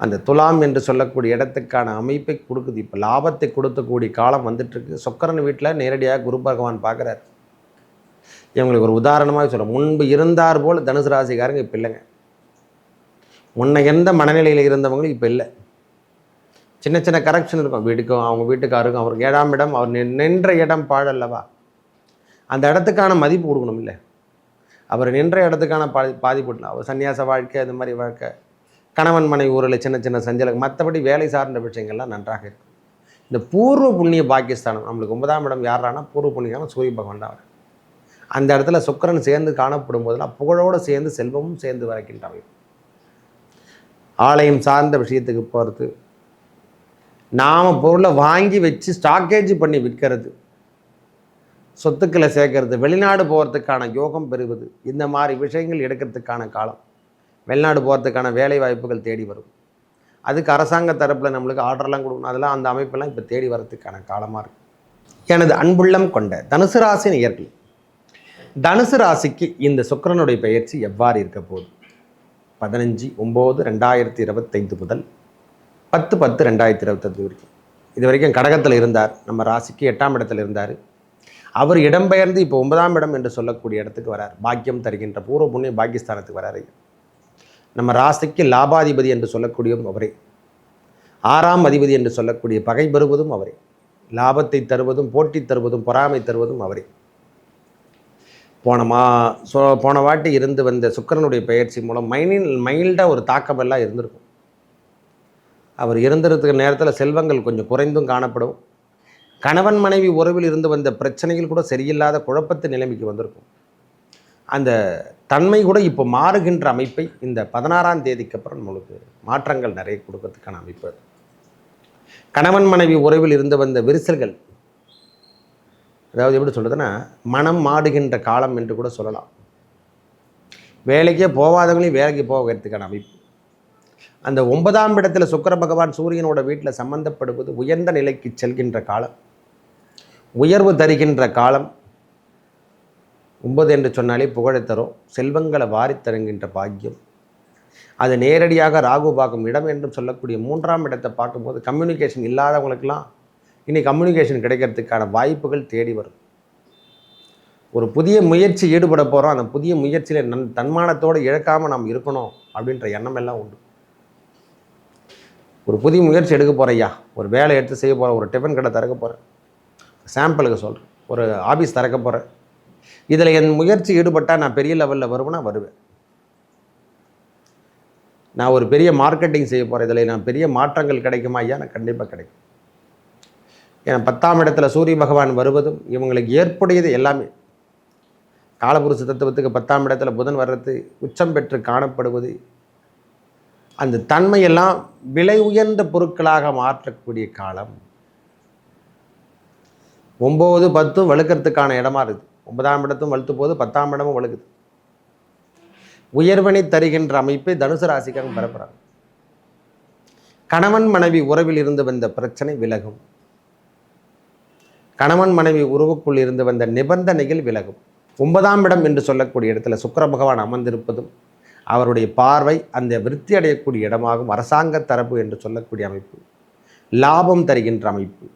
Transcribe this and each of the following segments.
அந்த துலாம் என்று சொல்லக்கூடிய இடத்துக்கான அமைப்பை கொடுக்குது. இப்போ லாபத்தை கொடுக்கக்கூடிய காலம் வந்துட்டுருக்கு. சொக்கரன் வீட்டில் நேரடியாக குரு பகவான் பார்க்குறாரு. இவங்களுக்கு ஒரு உதாரணமாக சொல்கிறேன் முன்பு இருந்தார் போல் தனுசு ராசிக்காரங்க இப்போ இல்லைங்க. முன்ன எந்த மனநிலையில் இருந்தவங்களும் இப்போ இல்லை. சின்ன சின்ன கரெக்ஷன் இருக்கும். வீட்டுக்கும் அவங்க வீட்டுக்காருக்கும் அவருக்கு ஏழாம் இடம் அவர் நின்- நின்ற இடம் பாழல்லவா அந்த இடத்துக்கான மதிப்பு கொடுக்கணும் இல்லை அவர் நின்ற இடத்துக்கான பாதி பாதிப்பு அவர் சன்னியாச வாழ்க்கை அந்த மாதிரி வாழ்க்கை. கணவன் மனைவி ஊரில் சின்ன சின்ன சஞ்சலம் மற்றபடி வேலை சார்ந்த விஷயங்கள்லாம் நன்றாக இருக்கும். இந்த பூர்வ புண்ணிய பாகிஸ்தானம் நம்மளுக்கு ஒன்பதாம் இடம் யாரானா பூர்வ புண்ணியம் சூரிய பகவான் தான் அவர். அந்த இடத்துல சுக்கிரன் சேர்ந்து காணப்படும் போதெல்லாம் புகழோடு சேர்ந்து செல்வமும் சேர்ந்து வரைக்கின்றவை ஆலயம் சார்ந்த விஷயத்துக்கு போகிறது நாம் பொருளை வாங்கி வச்சு ஸ்டாக்கேஜ் பண்ணி விற்கிறது சொத்துக்களை சேர்க்கறது வெளிநாடு போகிறதுக்கான யோகம் பெறுவது இந்த மாதிரி விஷயங்கள் எடுக்கிறதுக்கான காலம். வெளிநாடு போகிறதுக்கான வேலை வாய்ப்புகள் தேடி வரும். அதுக்கு அரசாங்க தரப்பில் நம்மளுக்கு ஆர்டர்லாம் கொடுக்கணும். அதெல்லாம் அந்த அமைப்பெல்லாம் இப்போ தேடி வரதுக்கான காலமாக இருக்கு. எனது அன்புள்ளம் கொண்ட தனுசு ராசி நேயர்கள் தனுசு ராசிக்கு இந்த சுக்கிரனுடைய பயிற்சி எவ்வாறு இருக்க போகுது? பதினஞ்சு ஒம்பது ரெண்டாயிரத்தி இருபத்தைந்து முதல் பத்து பத்து ரெண்டாயிரத்தி இருபத்தஞ்சு வரைக்கும். இது வரைக்கும் கடகத்தில் இருந்தார். நம்ம ராசிக்கு எட்டாம் இடத்துல இருந்தார். அவர் இடம்பெயர்ந்து இப்போ ஒன்பதாம் இடம் என்று சொல்லக்கூடிய இடத்துக்கு வரார். பாக்கியம் தருகின்ற பூர்வ புண்ணிய பாக்கியஸ்தானத்துக்கு வராரு. நம்ம ராசிக்கு லாபாதிபதி என்று சொல்லக்கூடியவரும் அவரே. ஆறாம் அதிபதி என்று சொல்லக்கூடிய பகை பெறுவதும் அவரே. லாபத்தை தருவதும் போட்டி தருவதும் பொறாமை தருவதும் அவரே. போன மா சொ போன வாட்டி இருந்து வந்த சுக்கிரனுடைய பயிற்சி மூலம் மைனில் மைல்டாக ஒரு தாக்கமெல்லாம் இருந்திருக்கும். அவர் இருந்திருக்கிற நேரத்தில் செல்வங்கள் கொஞ்சம் குறைந்தும் காணப்படும். கணவன் மனைவி உறவில் இருந்து வந்த பிரச்சனைகள் கூட சரியில்லாத குழப்பத்து நிலைமைக்கு வந்திருக்கும். அந்த தன்மை கூட இப்போ மாறுகின்ற அமைப்பை இந்த பதினாறாம் தேதிக்கு அப்புறம் நம்மளுக்கு மாற்றங்கள் நிறைய கொடுக்கறதுக்கான அமைப்பு. அது. கணவன் மனைவி உறவில் இருந்து வந்த விரிசல்கள். அதாவது எப்படி சொல்கிறதுன்னா மனம் மாடுகின்ற காலம் என்று கூட சொல்லலாம். வேலைக்கே போகாதவங்களையும் வேலைக்கு போகிறதுக்கான அமைப்பு. அந்த ஒன்பதாம் இடத்துல சுக்கிர பகவான் சூரியனோட வீட்டில் சம்பந்தப்படுவது உயர்ந்த நிலைக்கு செல்கின்ற காலம். உயர்வு தருகின்ற காலம். ஒன்பது என்று சொன்னாலே புகழை தரும். செல்வங்களை வாரித்தருங்கின்ற பாக்கியம். அது நேரடியாக ராகு பார்க்கும் இடம் என்றும் சொல்லக்கூடிய மூன்றாம் இடத்தை பார்க்கும்போது கம்யூனிகேஷன் இல்லாதவங்களுக்கெல்லாம் இனி கம்யூனிகேஷன் கிடைக்கிறதுக்கான வாய்ப்புகள் தேடி வரும். ஒரு புதிய முயற்சி ஈடுபட போகிறோம் அந்த புதிய முயற்சியில் நன் தன்மானத்தோடு இழக்காமல் நாம் இருக்கணும் அப்படின்ற எண்ணம் எல்லாம் உண்டு. ஒரு புதிய முயற்சி எடுக்க போகிறையா ஒரு வேலை எடுத்து செய்ய போகிறேன் ஒரு டிஃபன் கடை திறக்க போகிறேன் சாம்பிளுக்கு சொல்கிறேன் ஒரு ஆஃபீஸ் திறக்க போகிறேன் இதில் என் முயற்சி ஈடுபட்டால் நான் பெரிய லெவலில் வருவேன்னா வருவேன். நான் ஒரு பெரிய மார்க்கெட்டிங் செய்ய போகிறேன் இதில் நான் பெரிய மாற்றங்கள் கிடைக்குமா? ஐயா நான் கண்டிப்பாக கிடைக்கும். ஏன்னா பத்தாம் இடத்துல சூரிய பகவான் வருவதும் இவங்களுக்கு ஏற்புடையது எல்லாமே. காலபுருஷ தத்துவத்துக்கு பத்தாம் இடத்துல புதன் வர்றது உச்சம் பெற்று காணப்படுவது அந்த தன்மையெல்லாம் விலை உயர்ந்த பொருட்களாக மாற்றக்கூடிய காலம். ஒம்பது பத்தும் வழுக்கிறதுக்கான இடமா இருக்குது. ஒன்பதாம் இடத்தும் வலுத்து போது பத்தாம் இடமும் வலுக்குது. உயர்வனை தருகின்ற அமைப்பை தனுசு ராசிக்காரங்க பரப்புறாங்க கணவன் மனைவி உறவில் இருந்து வந்த பிரச்சனை விலகும். கணவன் மனைவி உறவுக்குள் இருந்து வந்த நிபந்தனைகள் விலகும். ஒன்பதாம் இடம் என்று சொல்லக்கூடிய இடத்துல சுக்கர பகவான் அமர்ந்திருப்பதும் அவருடைய பார்வை அந்த விருத்தி அடையக்கூடிய இடமாகும். அரசாங்க தரப்பு என்று சொல்லக்கூடிய அமைப்பு. லாபம் தருகின்ற அமைப்பு.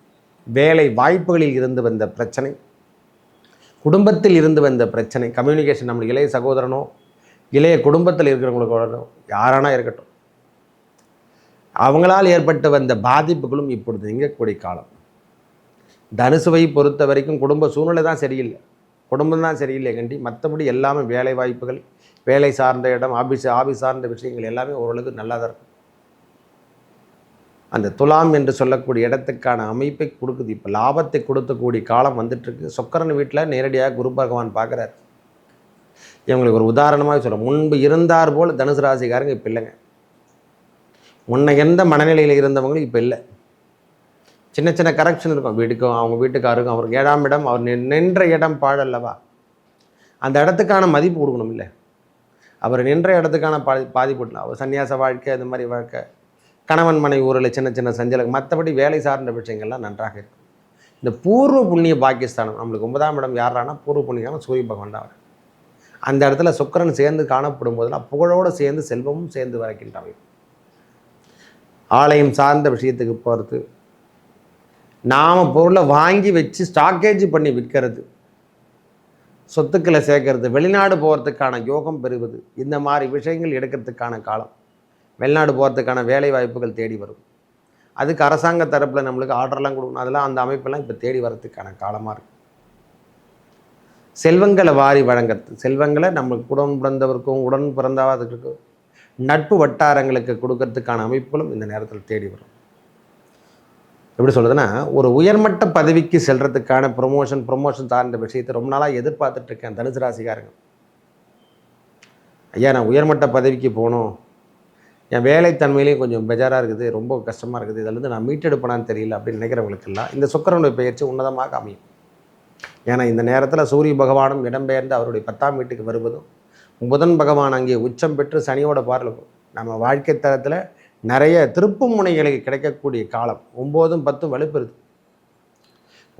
வேலை வாய்ப்புகளில் இருந்து வந்த பிரச்சனை குடும்பத்தில் இருந்து வந்த பிரச்சனை கம்யூனிகேஷன் நம்ம இளைய சகோதரனோ இளைய குடும்பத்தில் இருக்கிறவங்களோட யாரானா இருக்கட்டும். அவங்களால் ஏற்பட்டு வந்த பாதிப்புகளும் இப்பொழுது நீங்கக்கூடிய காலம். தனுசுவை பொறுத்த வரைக்கும் குடும்ப சூழ்நிலை தான் சரியில்லை. குடும்பம் தான் சரியில்லை கண்டி மற்றபடி எல்லாமே வேலை வாய்ப்புகள் வேலை சார்ந்த இடம் ஆஃபீஸ் ஆபீஸ் சார்ந்த விஷயங்கள் எல்லாமே ஓரளவுக்கு நல்லா தான் இருக்கும். அந்த துலாம் என்று சொல்லக்கூடிய இடத்துக்கான அமைப்பை கொடுக்குது. இப்போ லாபத்தை கொடுக்கக்கூடிய காலம் வந்துட்டுருக்கு. சொக்கரன் வீட்டில் நேரடியாக குரு பகவான் பார்க்குறாரு. இவங்களுக்கு ஒரு உதாரணமாக சொல்ல முன்பு இருந்தார் போல் தனுசு ராசிக்காரங்க இப்போ இல்லைங்க. முன்ன எந்த மனநிலையில் இருந்தவங்களும் இப்போ இல்லை. சின்ன சின்ன கரெக்ஷன் இருக்கும். வீட்டுக்கும் அவங்க வீட்டுக்காருக்கும் அவருக்கு ஏழாம் இடம் அவர் நின்- நின்ற இடம் பாழல்லவா அந்த இடத்துக்கான மதிப்பு கொடுக்கணும் இல்லை அவர் நின்ற இடத்துக்கான பாதி பாதிப்பு அவர் சன்னியாச வாழ்க்கை அந்த மாதிரி வாழ்க்கை. கணவன் மனைவி ஊரில் சின்ன சின்ன சஞ்சலம் மற்றபடி வேலை சார்ந்த விஷயங்கள்லாம் நன்றாக இருக்கும். இந்த பூர்வ புண்ணிய பாகிஸ்தானம் நம்மளுக்கு ஒன்பதாம் இடம் யாரானா பூர்வ புண்ணியம் சூரிய பகவான் தான் அவர். அந்த இடத்துல சுக்கரன் சேர்ந்து காணப்படும் போதெல்லாம் புகழோடு சேர்ந்து செல்வமும் சேர்ந்து வரைக்கின்ற அமைப்பு ஆலயம் சார்ந்த விஷயத்துக்கு போகிறது நாம் பொருளை வாங்கி வச்சு ஸ்டாக்கேஜ் பண்ணி விற்கிறது சொத்துக்களை சேர்க்கறது வெளிநாடு போகிறதுக்கான யோகம் பெறுவது இந்த மாதிரி விஷயங்கள் எடுக்கிறதுக்கான காலம். வெளிநாடு போகிறதுக்கான வேலை வாய்ப்புகள் தேடி வரும். அதுக்கு அரசாங்க தரப்பில் நம்மளுக்கு ஆர்டர்லாம் கொடுக்கணும். அதெல்லாம் அந்த அமைப்பெல்லாம் இப்போ தேடி வரத்துக்கான காலமாக இருக்குது செல்வங்களை வாரி வழங்குறது. செல்வங்களை நம்ம உடன் பிறந்தவருக்கும் உடன் பிறந்தவர்களுக்கும் நட்பு வட்டாரங்களுக்கு கொடுக்கறதுக்கான அமைப்புகளும் இந்த நேரத்தில் தேடி வரும். எப்படி சொல்கிறதுன்னா ஒரு உயர்மட்ட பதவிக்கு செல்கிறதுக்கான ப்ரொமோஷன் ப்ரொமோஷன் சார்ந்த விஷயத்தை ரொம்ப நாளாக எதிர்பார்த்துட்ருக்கேன் தனுசு ராசிக்காரங்க. ஐயா நான் உயர்மட்ட பதவிக்கு போகணும். என் வேலைத்தன்மையிலையும் கொஞ்சம் பெஜாராக இருக்குது ரொம்ப கஷ்டமாக இருக்குது. இதிலேருந்து நான் மீட்டெடுப்பேனான்னு தெரியல அப்படின்னு நினைக்கிறவங்களுக்கெல்லாம் இந்த சுக்கரனுடைய பயிற்சி உன்னதமாக அமையும். ஏன்னா இந்த நேரத்தில் சூரிய பகவானும் இடம்பெயர்ந்து அவருடைய பத்தாம் வீட்டுக்கு வருவதும் புதன் பகவான் அங்கே உச்சம் பெற்று சனியோட பார்க்கும் நம்ம வாழ்க்கை தரத்தில் நிறைய திருப்பு முனைகளுக்கு கிடைக்கக்கூடிய காலம். ஒம்போதும் பத்தும் வலுப்பெறுது.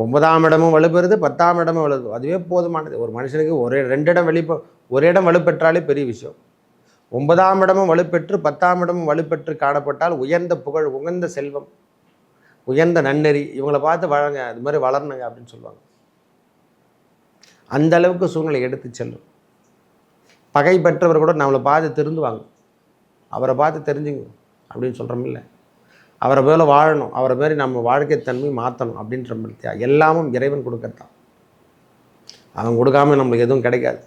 ஒன்பதாம் இடமும் வலுப்பெறுது பத்தாம் இடமும் வலுது அதுவே போதுமானது. ஒரு மனுஷனுக்கு ஒரே ரெண்டு இடம் வெளிப்ப ஒரு இடம் வலுப்பெற்றாலே பெரிய விஷயம். ஒன்பதாம் இடமும் வலுப்பெற்று பத்தாம் இடமும் வலுப்பெற்று காணப்பட்டால் உயர்ந்த புகழ் உகந்த செல்வம் உயர்ந்த நன்னெறி இவங்களை பார்த்து வழங்க அது மாதிரி வளரணுங்க அப்படின்னு சொல்லுவாங்க. அந்த அளவுக்கு சூழ்நிலை எடுத்து செல்லும். பகை பெற்றவர் கூட நம்மளை பார்த்து திருந்துவாங்க. அவரை பார்த்து தெரிஞ்சுங்க அப்படின்னு சொல்கிறோமில்ல அவரை போல வாழணும் அவரை மாரி நம்ம வாழ்க்கை தன்மை மாற்றணும் அப்படின்ற பற்றியா எல்லாமும் இறைவன் கொடுக்கறதான். அவன் கொடுக்காம நம்மளுக்கு எதுவும் கிடைக்காது.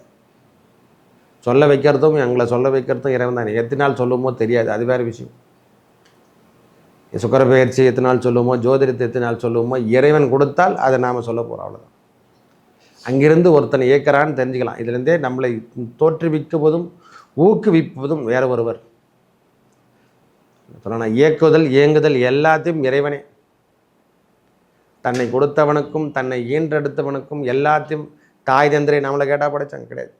சொல்ல வைக்கிறதும் எங்களை சொல்ல வைக்கிறதும் இறைவன் தான். எத்தனை நாள் சொல்லுமோ தெரியாது. அது வேறு விஷயம். சுக்கர பயிற்சி எத்தனை நாள் சொல்லுவோமோ ஜோதிடத்தை எத்தனை நாள் சொல்லுவோமோ இறைவன் கொடுத்தால் அதை நாம் சொல்ல போகிறோம் அவ்வளோதான் அங்கிருந்து ஒருத்தனை இயக்கிறான்னு தெரிஞ்சுக்கலாம். இதுலேருந்தே நம்மளை தோற்றுவிக்குவதும் ஊக்குவிப்பதும் வேற ஒருவர். சொல்லணும் இயக்குதல் இயங்குதல் எல்லாத்தையும் இறைவனே. தன்னை கொடுத்தவனுக்கும் தன்னை ஈன்றெடுத்தவனுக்கும் எல்லாத்தையும் தாய் தந்திரை நம்மளை கேட்டால் படைச்சாங்க கிடையாது.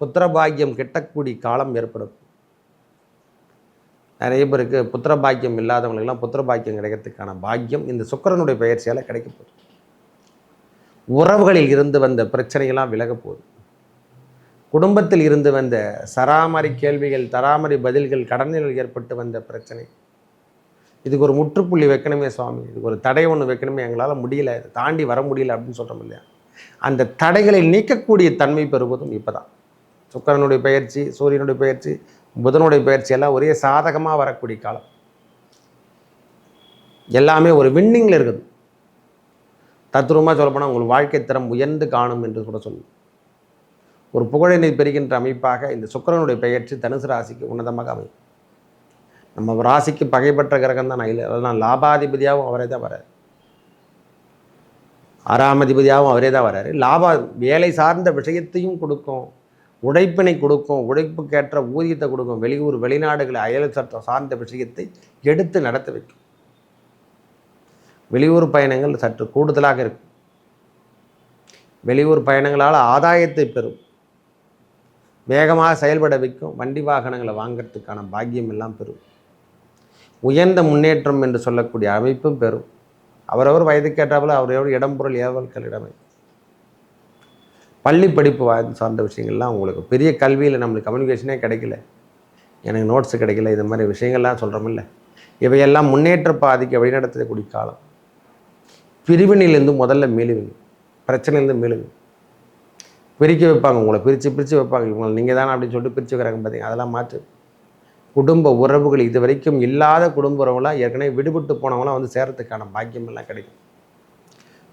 புத்திரபாக்கியம் கிட்டக்கூடிய காலம் ஏற்படும். நிறைய பேருக்கு புத்திரபாக்கியம் இல்லாதவங்களுக்கெல்லாம் புத்திரபாக்கியம் கிடைக்கிறதுக்கான பாக்கியம் இந்த சுக்கரனுடைய பயிற்சியால் கிடைக்க போகுது. உறவுகளில் இருந்து வந்த பிரச்சனைகள்லாம் விலக போகுது. குடும்பத்தில் இருந்து வந்த சராமரி கேள்விகள் தராமரி பதில்கள் கடனில் ஏற்பட்டு வந்த பிரச்சனை. இதுக்கு ஒரு முற்றுப்புள்ளி வைக்கணுமே சுவாமி. இதுக்கு ஒரு தடை ஒன்று வைக்கணுமே எங்களால் முடியல. தாண்டி வர முடியல அப்படின்னு சொல்கிறோம் இல்லையா? அந்த தடைகளை நீக்கக்கூடிய தன்மை பெறுவதும் இப்போ தான் சுக்கரனுடைய பயிற்சி சூரியனுடைய பயிற்சி புதனுடைய பயிற்சி எல்லாம் ஒரே சாதகமாக வரக்கூடிய காலம். எல்லாமே ஒரு வின்னிங்கில் இருக்குது. தத்துரூபமாக சொல்லப்போனால் உங்கள் வாழ்க்கை தரம் உயர்ந்து காணும் என்று கூட சொல்லும் ஒரு புகழினை பெறுகின்ற அமைப்பாக இந்த சுக்கரனுடைய பெயர்ச்சி தனுசு ராசிக்கு உன்னதமாக அமையும். நம்ம ராசிக்கு பகைப்பற்ற கிரகம் தான் இல்லை அதெல்லாம் லாபாதிபதியாகவும் அவரே தான் வராரு ஆறாம் அதிபதியாகவும் அவரே தான் வராரு லாபா வேலை சார்ந்த விஷயத்தையும் கொடுக்கும். உழைப்பினை கொடுக்கும் உழைப்புக்கேற்ற ஊதியத்தை கொடுக்கும் வெளியூர் வெளிநாடுகளை அயல் சட்டம் சார்ந்த விஷயத்தை எடுத்து நடத்த வைக்கும். வெளியூர் பயணங்கள் சற்று கூடுதலாக இருக்கும். வெளியூர் பயணங்களால் ஆதாயத்தை பெறும். வேகமாக செயல்பட வைக்கும் வண்டி வாகனங்களை வாங்கிறதுக்கான பாக்கியம் எல்லாம் பெறும். உயர்ந்த முன்னேற்றம் என்று சொல்லக்கூடிய அமைப்பும் பெறும். அவரவர் வயதுக்கேற்றாவில் அவரையோடு இடம்பொருள் ஏவல்கள் இடமை. பள்ளி படிப்பு சார்ந்த விஷயங்கள்லாம் உங்களுக்கு பெரிய கல்வியில் நம்மளுக்கு கம்யூனிகேஷனே கிடைக்கல. எனக்கு நோட்ஸ் கிடைக்கல இது மாதிரி விஷயங்கள்லாம் சொல்கிறோமில்ல இவையெல்லாம் முன்னேற்ற பாதிக்க வழிநடத்தக்கூடிய காலம். பிரிவினையிலேருந்து முதல்ல மீளுவீங்க பிரச்சனையிலேருந்து மீளுங்க பிரிக்க வைப்பாங்க உங்களை பிரித்து பிரித்து வைப்பாங்க. இவங்களை நீங்கள் தானே அப்படின்னு சொல்லிட்டு பிரித்து வைக்கிறாங்க பார்த்தீங்க அதெல்லாம் மாற்று குடும்ப உறவுகள் இது வரைக்கும் இல்லாத குடும்ப உறவுகளாம் ஏற்கனவே விடுபட்டு போனவங்களாம் வந்து சேரத்துக்கான பாக்கியமெல்லாம் கிடைக்கும்.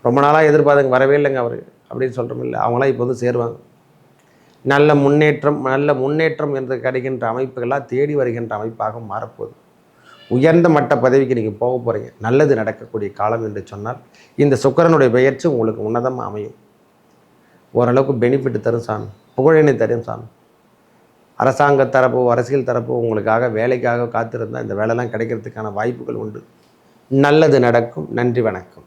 ரொம்ப நாளாக எதிர்பார்த்துங்க வரவே இல்லைங்க அவர். அப்படின்னு சொல்கிறோம் இல்லை அவங்களாம் இப்போ வந்து சேருவாங்க. நல்ல முன்னேற்றம் நல்ல முன்னேற்றம் என்று கிடைக்கின்ற அமைப்புகளாக தேடி வருகின்ற அமைப்பாக மாறப்போகுது. உயர்ந்த மட்ட பதவிக்கு நீங்கள் போக போகிறீங்க நல்லது நடக்கக்கூடிய காலம் என்று சொன்னால் இந்த சுக்கரனுடைய பெயர்ச்சி உங்களுக்கு உன்னதமாக அமையும். ஓரளவுக்கு பெனிஃபிட் தரும் சாமி. புகழினை தரும் சாமி. அரசாங்க தரப்பு அரசியல் தரப்பு உங்களுக்காக வேலைக்காக காத்திருந்தால் இந்த வேலைலாம் கிடைக்கிறதுக்கான வாய்ப்புகள் உண்டு. நல்லது நடக்கும். நன்றி வணக்கம்.